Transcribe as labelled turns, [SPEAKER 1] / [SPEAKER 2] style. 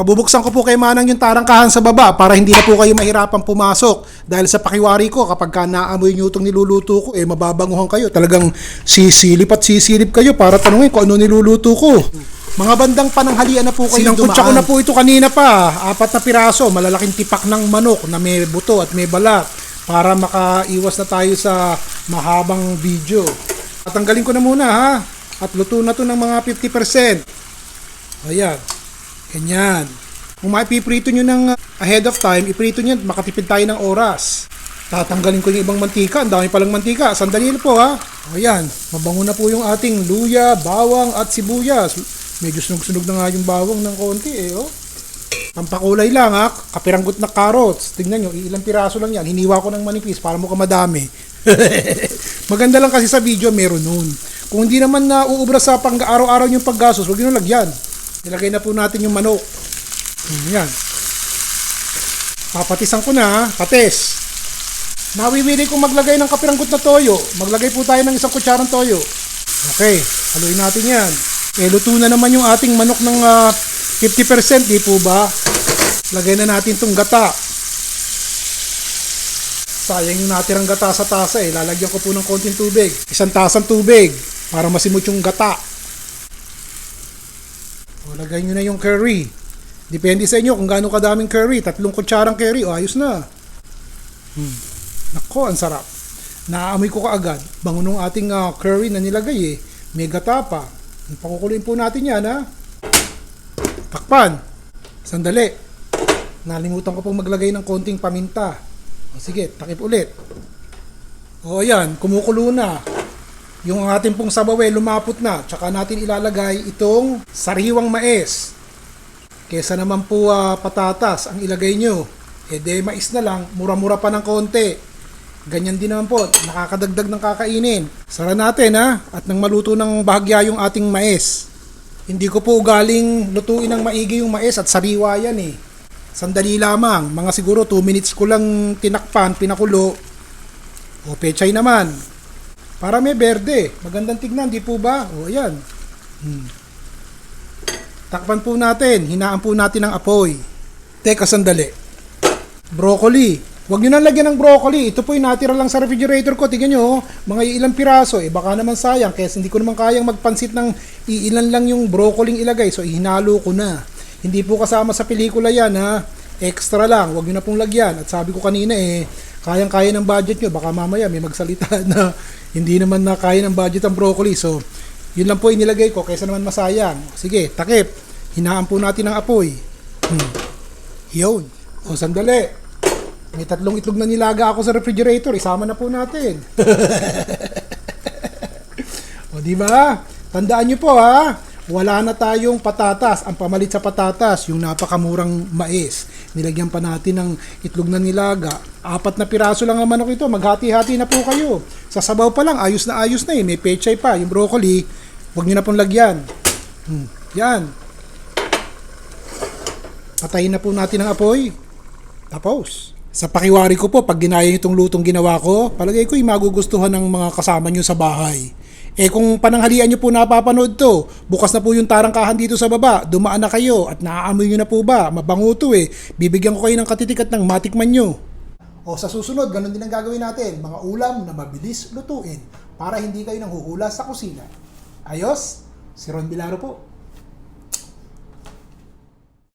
[SPEAKER 1] Pabubuksan ko po kay Manang yung tarangkahan sa baba para hindi na po kayo mahirapan pumasok. Dahil sa pakiwari ko, kapag ka naamoy nyo itong niluluto ko, eh mababanguhan kayo. Talagang sisilip at sisilip kayo para tanungin kung ano niluluto ko. Mga bandang pananghalian na po kayo Sinangkutsa ko na po ito kanina pa. Apat na piraso, malalaking tipak ng manok na may buto at may balat para makaiwas na tayo sa mahabang video. Tatanggalin ko na muna ha. At luto na to ng mga 50%. Ayan. Ganyan. Kung maipiprito nyo ng uh, ahead of time, iprito nyo, makatipid tayo ng oras. Tatanggalin ko yung ibang mantika. Ang dami palang mantika. Sandali na po ha. Ayan. Mabango na po yung ating luya, bawang at sibuyas. Medyo sunog-sunog na nga yung bawang ng konti eh. Oh. Pampakulay lang ha. Kapiranggot na carrots. Tingnan nyo, ilang piraso lang yan. Hiniwa ko ng manipis para mukhang madami. Maganda lang kasi sa video, meron nun. Kung hindi naman na uubra sa pang araw-araw yung paggasos, huwag nyo lagyan. Nilagay na po natin yung manok. Hmm, Yan. Papatisan ko na, patis. Nawiwili kong maglagay ng kapiranggot na toyo. Maglagay po tayo ng isang kutsarang toyo. Okay, haluin natin yan. Eh, luto na naman yung ating manok ng ah, 50%, di po ba? Lagay na natin tong gata. Sayang yung natirang gata sa tasa eh. Lalagyan ko po ng konting tubig. Isang tasang tubig para masimot yung gata. Lagay nyo na yung curry. Depende sa inyo kung gaano kadaming curry. Tatlong kutsarang curry. O, ayos na. Hmm. Nako, ang sarap. Naaamoy ko kaagad. Bango nung ating ah, curry na nilagay eh. May gata pa. Pakukuluin po natin yan ha. Takpan. Sandali. Nalimutan ko pong maglagay ng konting paminta. O sige, takip ulit. O yan, kumukulo na. Yung ating pong sabawe lumapot na. Tsaka natin ilalagay itong sariwang mais. Kesa naman po ah, patatas ang ilagay nyo. E de mais na lang, mura-mura pa ng konti. Ganyan din naman po, nakakadagdag ng kakainin. Sara natin ha, at nang maluto ng bahagya yung ating mais. Hindi ko po galing lutuin ng maigi yung mais at sariwa yan eh. Sandali lamang, mga siguro 2 minutes ko lang tinakpan, pinakulo. O pechay naman. Para may berde. Magandang tignan, di po ba? O ayan. Hmm. Takpan po natin, hinaan po natin ng apoy. Teka sandali. Broccoli. Huwag nyo na lagyan ng broccoli. Ito po yung natira lang sa refrigerator ko. Tingnan nyo, oh. mga ilang piraso. Eh baka naman sayang. Kaya hindi ko naman kayang magpansit ng iilan lang yung broccoli ilagay. So ihinalo ko na. Hindi po kasama sa pelikula yan ha. Extra lang. Huwag nyo na pong lagyan. At sabi ko kanina eh, kayang-kaya ng budget nyo. Baka mamaya may magsalita na hindi naman na kaya ng budget ang broccoli. So, yun lang po inilagay ko kaysa naman masayang. Sige, takip. Hinaan po natin ng apoy. Hmm. Yun. O, sandali. May tatlong itlog na nilaga ako sa refrigerator. Isama na po natin. o, di ba? Tandaan nyo po ha. Wala na tayong patatas. Ang pamalit sa patatas, yung napakamurang mais. Nilagyan pa natin ng itlog na nilaga. Apat na piraso lang ang manok ito. Maghati-hati na po kayo. Sa sabaw pa lang, ayos na ayos na eh. May pechay pa. Yung broccoli, huwag nyo na pong lagyan. Hmm. Yan. Patayin na po natin ang apoy. Tapos. Sa pakiwari ko po, pag ginaya itong lutong ginawa ko, palagay ko yung magugustuhan ng mga kasama nyo sa bahay. Eh kung pananghalian nyo po napapanood to, bukas na po yung tarangkahan dito sa baba, dumaan na kayo at naaamoy nyo na po ba, mabango to eh, bibigyan ko kayo ng katitikat ng matikman nyo. O sa susunod, ganun din ang gagawin natin, mga ulam na mabilis lutuin para hindi kayo nanghuhula sa kusina. Ayos? Si Ron Bilaro po.